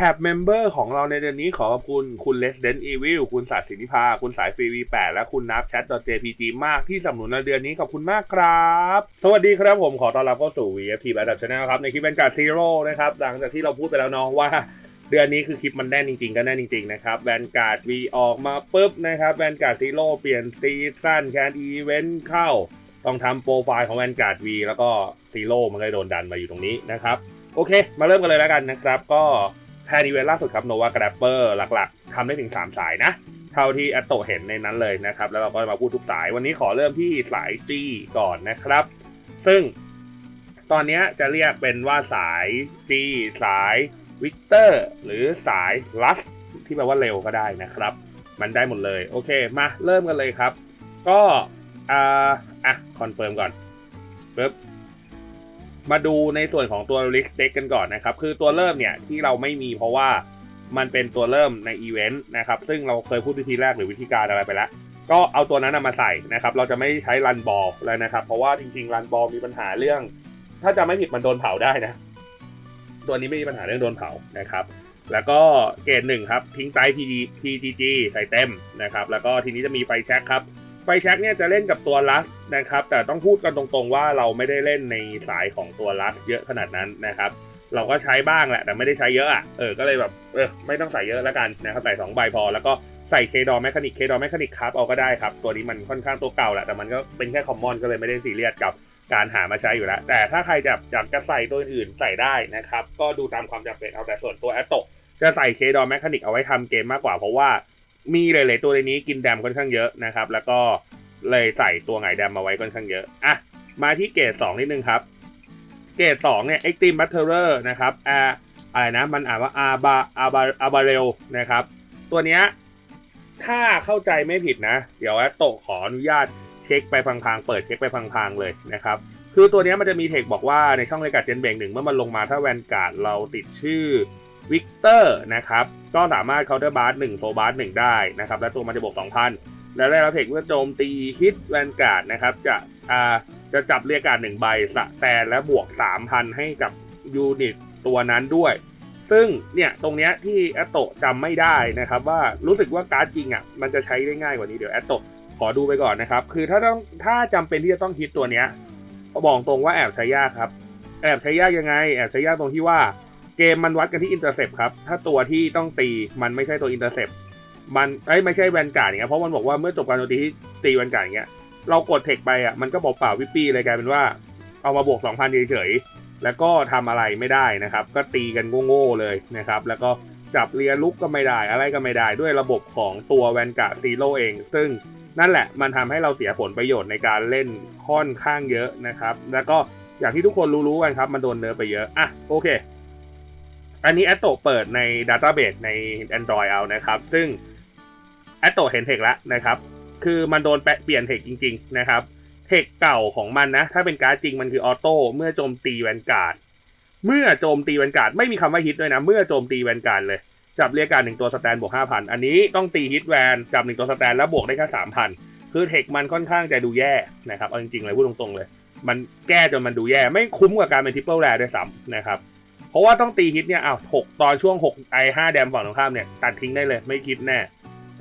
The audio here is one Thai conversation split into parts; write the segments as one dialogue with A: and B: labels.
A: แท็บเมมเบอร์ของเราในเดือนนี้ขอขอบคุณ คุณ Resident Evil คุณศาสินิพา คุณสายฟรี V8 และคุณนับ Chat.jpg มากที่สนับสนุนในเดือนนี้ขอบคุณมากครับ สวัสดีครับผมขอต้อนรับเข้าสู่ VFT Battle Channel ครับ ในคลิปเป็นการซีโร่นะครับ หลังจากที่เราพูดไปแล้วเนาะว่าเดือนนี้คือคลิปมันแน่นจริงๆ ก็แน่นจริงๆ นะครับแวนการ์ดวีออกมาปุ๊บนะครับแวนการ์ดซีโร่เปลี่ยนซีซั่นแคนอีเวนต์เข้า ต้องทำโปรไฟล์ของแวนการ์ดวีแล้วก็ซีโร่มันก็เลยโดนดันมาอยู่ตรงนี้นะครับโอเค มาเริ่มกันเลยแล้วกันนะครับก็ แทนอีเวนต์ล่าสุดครับโนวากราเปอร์หลักๆทำได้ถึง 3 สายนะ เท่าที่แอตโตเห็นในนั้นเลยนะครับ แล้วเราก็มาพูดทุกสาย วันนี้ขอเริ่มที่สาย G ก่อนนะครับ ซึ่งตอนนี้จะเรียกเป็นว่าสาย G สายวิกเตอร์หรือสายลัสที่แปลว่าเร็วก็ได้นะครับ มันได้หมดเลย โอเค มาเริ่มกันเลยครับ ก็อ่าอะคอนเฟิร์มก่อนปึ๊บ มาดูในส่วนของตัว list deck กันก่อนนะครับ คือตัวเริ่มเนี่ยที่เราไม่มีเพราะว่ามันเป็นตัวเริ่มในอีเวนต์นะครับ ซึ่งเราเคยพูดวิธีแรกหรือวิธีการอะไรไปแล้ว ก็เอาตัวนั้นนะมาใส่นะครับ เราจะไม่ใช้รันบอลแล้วนะครับ เพราะว่าจริงๆรันบอลมีปัญหาเรื่อง ถ้าจะไม่ผิดมันโดนเผาได้นะ ตัวนี้ไม่มีปัญหาเรื่องโดนเผานะครับ แล้วก็เกรดหนึ่งครับทิ้งไต PG PGG ใส่เต็มนะครับ แล้วก็ทีนี้จะมีไฟแช็คครับ ฟแช็กเนี่ยจะเล่นกับตัวลัสนะครับ แต่ต้องพูดกันตรงๆว่าเราไม่ได้เล่นในสายของตัวลัสเยอะขนาดนั้นนะครับ เราก็ใช้บ้างแหละ แต่ไม่ได้ใช้เยอะอะเออก็เลยแบบเออไม่ต้องใส่เยอะแล้วกันนะครับใส่2ใบพอ แล้วก็ใส่เคดอแมคานิกเคดอแมคานิกครับเอาก็ได้ครับ ตัวนี้มันค่อนข้างตัวเก่าแหละแต่มันก็เป็นแค่คอมมอนก็เลยไม่ได้ซีเรียสกับการหามาใช้อยู่แล้ว แต่ถ้าใครจะอยากจะใส่ตัวอื่นใส่ได้นะครับ ก็ดูตามความจำเป็นเอาแต่ส่วนตัวแอตโตจะใส่เคดอแมคานิกเอาไว้ทำเกมมากกว่าเพราะว่า มีหลาย ๆ ตัวในนี้กินแดมค่อนข้างเยอะนะครับ แล้วก็เลยใส่ตัวไงแดมมาไว้ค่อนข้างเยอะอะมาที่เกรดสองนิดนึงครับ เกรดสองเนี่ย Extreme Batterer นะครับอาอะไรนะมันอ่านว่าอาบาอาบาอาบาเรลนะครับ ตัวเนี้ยถ้าเข้าใจไม่ผิดนะ เดี๋ยวแอตโตขออนุญาตเช็คไปพังๆเปิดเช็คไปพังๆเลยนะครับ คือตัวเนี้ยมันจะมีเทคบอกว่าในช่องรายกาเจนเบงหนึ่งเมื่อมันลงมาถ้าแวนการ์ดเราติดชื่อวิกเตอร์นะครับ ก็สามารถเคาน์เตอร์บาร์หนึ่งโซบาร์หนึ่งได้นะครับและตัวมันจะบวก2,000แล้วได้รับเทคเมื่อโจมตีฮิตแวนการ์ดนะครับจะอ่าจะจับเรียกการหนึ่งใบสแตนและบวก3,000ให้กับยูนิตตัวนั้นด้วย ซึ่งเนี่ยตรงเนี้ยที่แอตโตจำไม่ได้นะครับว่ารู้สึกว่าการ์ดจริงอะมันจะใช้ได้ง่ายกว่านี้เดี๋ยวแอตโตขอดูไปก่อนนะครับ คือถ้าต้องถ้าจำเป็นที่จะต้องฮิตตัวเนี้ยบอกตรงว่าแอบใช้ยากครับ แอบใช้ยากยังไง แอบใช้ยากตรงที่ว่า เกมมันวัดกันที่อินเตอร์เซปครับ ถ้าตัวที่ต้องตีมันไม่ใช่ตัวอินเตอร์เซปมันเอ้ยไม่ใช่แวนการ์ดอย่างเงี้ยเพราะมันบอกว่าเมื่อจบการโจมตีที่ตีแวนการ์ดอย่างเงี้ยเรากดเทคไปอะมันก็บอกเปล่าวิปปี้เลยกลายเป็นว่าเอามาบวก 2,000เฉยๆแล้วก็ทำอะไรไม่ได้นะครับ ก็ตีกันโง่ๆเลยนะครับ แล้วก็จับเรียลุกก็ไม่ได้ อะไรก็ไม่ได้ด้วยระบบของตัวแวนการ์ดซีโร่เอง ซึ่งนั่นแหละมันทำให้เราเสียผลประโยชน์ในการเล่นค่อนข้างเยอะนะครับ แล้วก็อย่างที่ทุกคนรู้ๆกันครับ มันโดนเนิร์ไปเยอะอะโอเค อันนี้แอตโตเปิดใน Database ใน Android เอานะครับ ซึ่งแอตโตเห็นเทคแล้วนะครับ คือมันโดนแปะเปลี่ยนเทคจริง ๆ นะครับ เทคเก่าของมันนะ ถ้าเป็นการ์ดจริงมันคือออโต้เมื่อโจมตีแวนการ์ดเมื่อโจมตีแวนการ์ดไม่มีคำว่าฮิตด้วยนะ เมื่อโจมตีแวนการ์ดเลยจับเรียกการหนึ่งตัวสแตนบวกห้าพันอันนี้ต้องตีฮิตแวนจับหนึ่งตัวสแตนแล้วบวกได้แค่สามพันคือเทคมันค่อนข้างจะดูแย่นะครับเอาจริงๆเลยพูดตรงๆเลย มันแก้จนมันดูแย่ไม่คุ้มกับการเป็นทริปเปิลแรด้วยซ้ำนะครับ ราะว่าต้องตีฮิตเนี่ยอ้าวหกตอนช่วง6ไอห้าแดมฝั่งตรงข้ามเนี่ยตัดทิ้งได้เลยไม่คิดแน่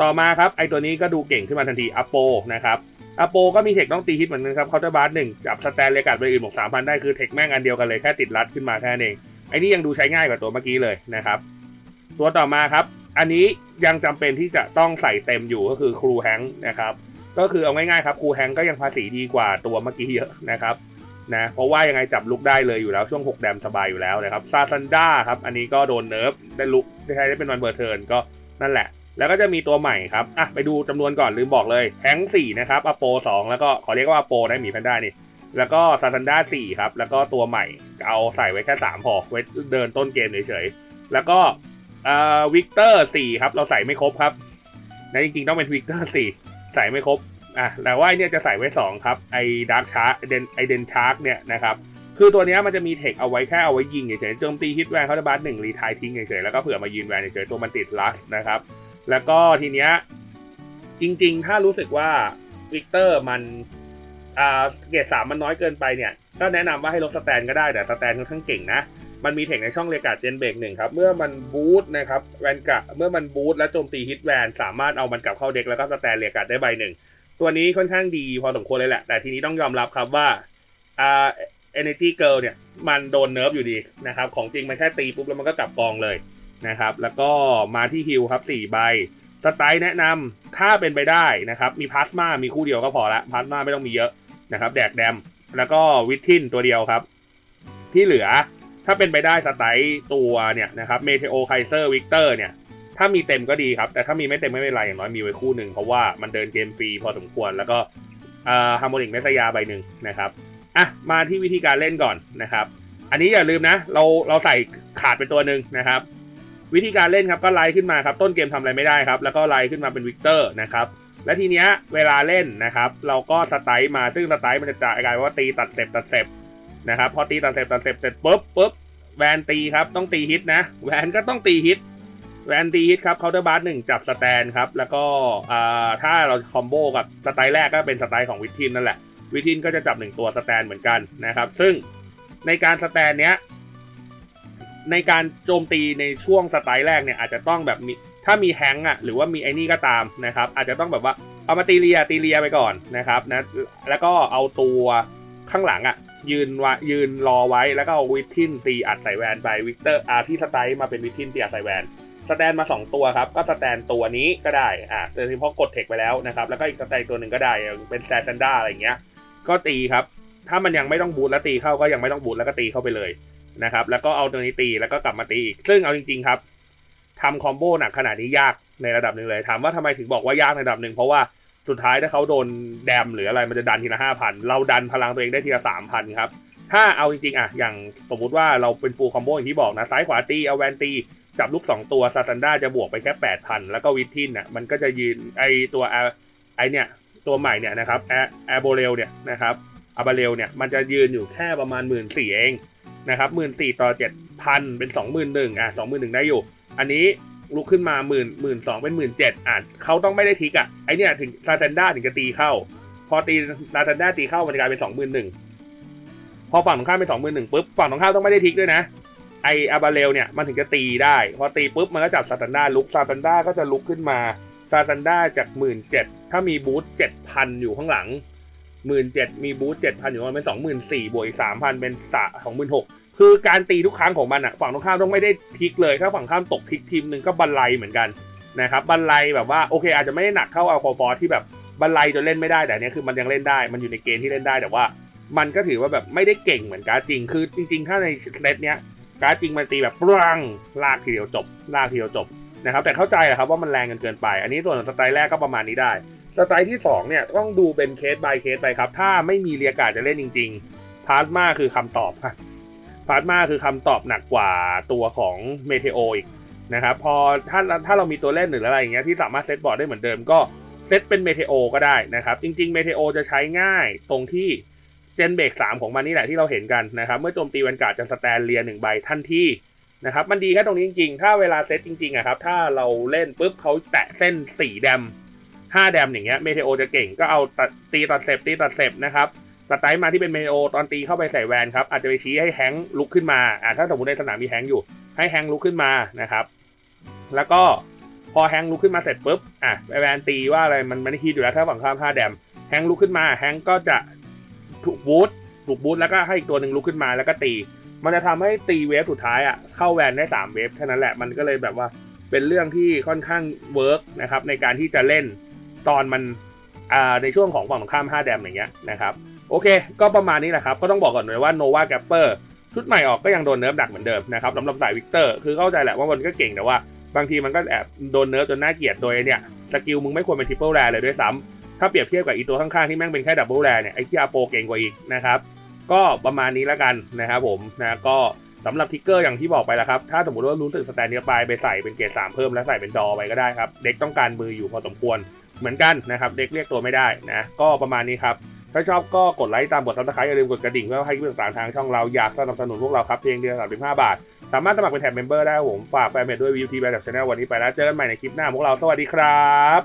A: ต่อมาครับไอตัวนี้ก็ดูเก่งขึ้นมาทันทีอโปนะครับอโปก็มีเทคต้องตีฮิตเหมือนกันครับเคาน์เตอร์บาร์หนึ่งจับสแตนเลกัดไปอื่นบวกสามพันได้คือเทคแม่งอันเดียวกันเลยแค่ติดรัดขึ้นมาแค่นั้นเองไอนี่ยังดูใช้ง่ายกว่าตัวเมื่อกี้เลยนะครับ ตัวต่อมาครับ อันนี้ยังจำเป็นที่จะต้องใส่เต็มอยู่ก็คือครูแฮงค์นะครับก็คือเอาง่ายๆครับครูแฮงค์ก็ยังภาษีดีกว่าตัวเมื่อกี้เยอะนะครับ นะเพราะว่ายังไงจับลุกได้เลยอยู่แล้วช่วง 6 แดมสบายอยู่แล้วนะครับซาซันด้าครับอันนี้ก็โดนเนิร์ฟได้ลุกได้ใช้ได้เป็นวันเบอร์เทิร์นก็นั่นแหละ แล้วก็จะมีตัวใหม่ครับอะไปดูจำนวนก่อนลืมบอกเลยแฮงสี่นะครับอโปสองแล้วก็ขอเรียกว่าอโปได้หมีแพนด้านี่แล้วก็ซาซันด้าสี่ครับแล้วก็ตัวใหม่เอาใส่ไว้แค่3พอไว้เดินต้นเกมเฉยๆแล้วก็อ่าวิกเตอร์สี่ครับเราใส่ไม่ครบครับนะจริงๆต้องเป็นวิกเตอร์สี่ใส่ไม่ครบ อะแต่ว่าไอเนี่ยจะใส่ไว้2ครับไอ้ดาร์กชาร์ไอเดนไอเดนชาร์กเนี่ยนะครับคือตัวนี้มันจะมีเทคเอาไว้แค่เอาไว้ยิงเฉยๆโจมตีฮิตแวนเขาจะบัสหนึ่งรีทายทิ้งเฉยๆแล้วก็เผื่อมายืนแวนเฉยๆตัวมันติดลัสนะครับแล้วก็ทีเนี้ยจริงๆ ถ้ารู้สึกว่าวิกเตอร์มันอ่าเกรดสามมันน้อยเกินไปเนี่ยก็แนะนำว่าให้ลดสแตนก็ได้แต่สแตนค่อนข้างเก่งนะ มันมีเทคในช่องเรียกาเจนเบรกหนึ่งครับ เมื่อมันบูทนะครับแวนกะเมื่อมันบูทและโจมตีฮิตแวน สามารถเอามันกลับเข้าเด็กแล้วก็สแตนเรกาได้ใบหนึ่ง ตัวนี้ค่อนข้างดีพอสมควรเลยแหละ แต่ทีนี้ต้องยอมรับครับว่าอ่า energy girl เนี่ย มันโดนเนิร์ฟอยู่ดีนะครับ ของจริงมันแค่ตีปุ๊บแล้วมันก็กลับกองเลยนะครับ แล้วก็มาที่ฮิลครับ4ใบสไตล์แนะนำถ้าเป็นไปได้นะครับ มีพลาสมามีคู่เดียวก็พอละพลาสมาไม่ต้องมีเยอะนะครับ แดกแดม แล้วก็วิททินตัวเดียวครับ ที่เหลือถ้าเป็นไปได้สไตล์ตัวเนี่ยนะครับเมเทโอไคเซอร์วิกเตอร์เนี่ย ถ้ามีเต็มก็ดีครับ แต่ถ้ามีไม่เต็มไม่เป็นไรอย่างน้อยมีไว้คู่หนึ่งเพราะว่ามันเดินเกมฟรีพอสมควร แล้วก็ฮาร์โมนิกเมสยาใบหนึ่งนะครับอะมาที่วิธีการเล่นก่อนนะครับ อันนี้อย่าลืมนะ เราเราใส่ขาดเป็นตัวหนึ่งนะครับ วิธีการเล่นครับก็ไล่ขึ้นมาครับ ต้นเกมทำอะไรไม่ได้ครับ แล้วก็ไล่ขึ้นมาเป็นวิกเตอร์นะครับและทีเนี้ยเวลาเล่นนะครับ เราก็สไตล์มาซึ่งสไตล์มันจะกลายว่าตีตัดเสพตัดเสพนะครับพอตีตัดเสพตัดเสพเสร็จปุ๊บปุ๊บแวนตีครับต้องตีฮิตนะ แวนก็ต้องตีฮิต แวนตีฮิตครับเคาน์เตอร์บาร์หนึ่งจับสแตนครับ แล้วก็ถ้าเราคอมโบกับสไตล์แรกก็เป็นสไตล์ของวิทินนั่นแหละ วิทินก็จะจับหนึ่งตัวสแตนเหมือนกันนะครับ ซึ่งในการสแตนเนี้ยในการโจมตีในช่วงสไตล์แรกเนี่ยอาจจะต้องแบบมีถ้ามีแฮงก์อะหรือว่ามีไอ้นี่ก็ตามนะครับอาจจะต้องแบบว่าเอามาตีเลียตีเลียไปก่อนนะครับนะแล้วก็เอาตัวข้างหลังอะยืนวะยืนรอไว้แล้วก็เอาวิทินตีอัดใส่แวนไปวิกเตอร์อาที่สไตล์มาเป็นวิทินตีอัดใส่แวน สแตนมา 2 ตัวครับ ก็สแตนตัวนี้ก็ได้อ่าโดยเฉพาะกดเทคไปแล้วนะครับ แล้วก็อีกสแตนตัวหนึ่งก็ได้ เป็นแซซันด้าอะไรอย่างเงี้ย ก็ตีครับ ถ้ามันยังไม่ต้องบูทแล้วตีเข้าก็ยังไม่ต้องบูทแล้วก็ตีเข้าไปเลยนะครับ แล้วก็เอาตัวนี้ตีแล้วก็กลับมาตีอีก ซึ่งเอาจริงๆครับทำคอมโบหนักขนาดนี้ยากในระดับหนึ่งเลย ถามว่าทำไมถึงบอกว่ายากในระดับหนึ่งเพราะว่าสุดท้ายถ้าเขาโดนแดมหรืออะไรมันจะดันทีละห้าพันเราดันพลังตัวเองได้ทีละสามพันครับถ้าเอาจริงๆอะอย่างสมมุติว่าเราเป็นฟูลคอมโบอย่างที่บอกนะซ้ายขวาตีเอาแวนตี จับลูก2ตัวซาซันด้าจะบวกไปแค่8,000แล้วก็วิทินน่ะมันก็จะยืนไอตัวไอเนี่ยตัวใหม่เนี่ยนะครับแอแอโบเรลเนี่ยนะครับอาบาเรลเนี่ยมันจะยืนอยู่แค่ประมาณ1 4ื่นเองนะครับหมื่นสี่ต่อ7,000เป็น21,000อะ21,000ได้อยู่ อันนี้ลุกขึ้นมาหมื่นหมื่นสองเป็นหมื่นเจ็ดอะเขาต้องไม่ได้ทิกอะไอเนี่ยถึงซาซันด้าถึงจะตีเข้า พอตีซาซันด้าตีเข้ามันจะกลายเป็น21,000พอฝั่งตรงข้ามเป็น21,000ปุ๊บฝั่งตรงข้ามต้องไม่ได้ทิกด้วยนะ ไออาบาเรลเนี่ยมันถึงจะตีได้ พอตีปุ๊บมันก็จับซาตันด้าลุกซาตันด้าก็จะลุกขึ้นมาซาตันด้าจากหมื่นเจ็ดถ้ามีบูทเจ็ดพันอยู่ข้างหลังหมื่นเจ็ดมีบูทเจ็ดพันอยู่มันเป็นสองหมื่นสี่บวกอีกสามพันเป็นสะสองหมื่นหกคือการตีทุกครั้งของมันอะฝั่งตรงข้ามต้องไม่ได้ทิกเลย ถ้าฝั่งข้ามตกทิกทีมหนึ่งก็บันไลเหมือนกันนะครับบันไลแบบว่าโอเค อาจจะไม่ได้หนักเท่าอัลคอฟอร์ที่แบบบันไลจนเล่นไม่ได้แต่อันเนี้ยคือมันยังเล่นได้มันอยู่ในเกณฑ์ที่เล่นได้แต่ว่า มันก็ถือว่าแบบไม่ได้เก่งเหมือนการจริงคือจริง ๆ ถ้าในเซตเนี้ย การดจริงมันตีแบบปรังลากทีเดียวจบ ลากทีเดียวจบนะครับแต่เข้าใจแหละครับว่ามันแรงกันเกินไป อันนี้ส่วนสไตล์แรกก็ประมาณนี้ได้ สไตล์ที่2เนี่ยต้องดูเป็นเคส by เคสไปครับ ถ้าไม่มีเรียกาจะเล่นจริง ๆ พาร์ทมาคือคำตอบครับพาร์ทมาคือคำตอบหนักกว่าตัวของเมเทโออีกนะครับพอถ้าถ้าเรามีตัวเล่นหรืออะไรอย่างเงี้ยที่สามารถเซตบอร์ดได้เหมือนเดิมก็เซตเป็นเมเทโอก็ได้นะครับ จริงๆเมเทโอจะใช้ง่ายตรงที่ เจนเบรก3ของมันนี่แหละที่เราเห็นกันนะครับเมื่อโจมตีวันการ์ดจะสแตนเลียหนึ่งใบทันทีนะครับมันดีแค่ตรงนี้จริงๆ ถ้าเวลาเซตจริงๆอะครับถ้าเราเล่นปุ๊บเขาแตะเส้น4แดม5แดมอย่างเงี้ยเมเทโอจะเก่งก็เอาตีตัดเซปตีตัดเซปนะครับสไตล์มาที่เป็นเมเทโอตอนตีเข้าไปใส่แวนครับอาจจะไปชี้ให้แฮงค์ลุกขึ้นมาอ่าถ้าสมมติในสนามมีแฮงค์อยู่ให้แฮงค์ลุกขึ้นมานะครับแล้วก็พอแฮงค์ลุกขึ้นมาเสร็จปุ๊บอะแวนตีว่าอะไรมันไม่ได้คิดอยู่แล้วถ้าฝั่งข้าม5แดมแฮงค์ลุกขึ้นมาแฮงค์ก็จะ ถูกบูทถูกบูทแล้วก็ให้อีกตัวหนึ่งลุกขึ้นมาแล้วก็ตี มันจะทำให้ตีเวฟสุดท้ายอะเข้าแวนได้ 3 เวฟแค่นั้นแหละมันก็เลยแบบว่าเป็นเรื่องที่ค่อนข้างเวิร์กนะครับในการที่จะเล่นตอนมันอ่าในช่วงของฝั่งตรงข้าม 5 แดมอย่างเงี้ยนะครับโอเค ก็ประมาณนี้แหละครับ ก็ต้องบอกก่อนเลยว่าโนวาแกปเปอร์ชุดใหม่ออกก็ยังโดนเนิร์ฟดักเหมือนเดิมนะครับสำหรับสายวิกเตอร์คือเข้าใจแหละว่ามันก็เก่งแต่ว่าบางทีมันก็แอบโดนเนิร์ฟจนน่าเกลียดโดยเนี่ยสกิลมึงไม่ควรเป็นทริปเปิลแรเลยด้วยซ้ำ ถ้าเปรียบเทียบกับอีตัวข้างๆที่แม่งเป็นแค่ดับเบิลแรเนี่ยไอเคียโปเก่งกว่าอีกนะครับก็ประมาณนี้แล้วกันนะครับผมนะก็สำหรับทิกเกอร์อย่างที่บอกไปแล้วครับ ถ้าสมมติว่ารู้สึกสแตนเนียร์ไปไปใส่เป็นเกรดสามเพิ่มแล้วใส่เป็นดอไปก็ได้ครับ เด็กต้องการมืออยู่พอสมควรเหมือนกันนะครับ เด็กเรียกตัวไม่ได้นะ ก็ประมาณนี้ครับ ถ้าชอบก็กดไลค์ตามกดซับสไครต์อย่าลืมกดกระดิ่งเพื่อให้คลิปต่างๆทางช่องเราอยากสนับสนุนพวกเราครับเพียงเดือนละ35 บาท สามารถสมัครเป็นแท็บเมมเบอร์ได้ผมฝากแฟนเพจด้วยวิวทีแบบชาแนลวันนี้ไปแล้วเจอกันใหม่ในคลิปหน้าพวกเราสวัสดีครับ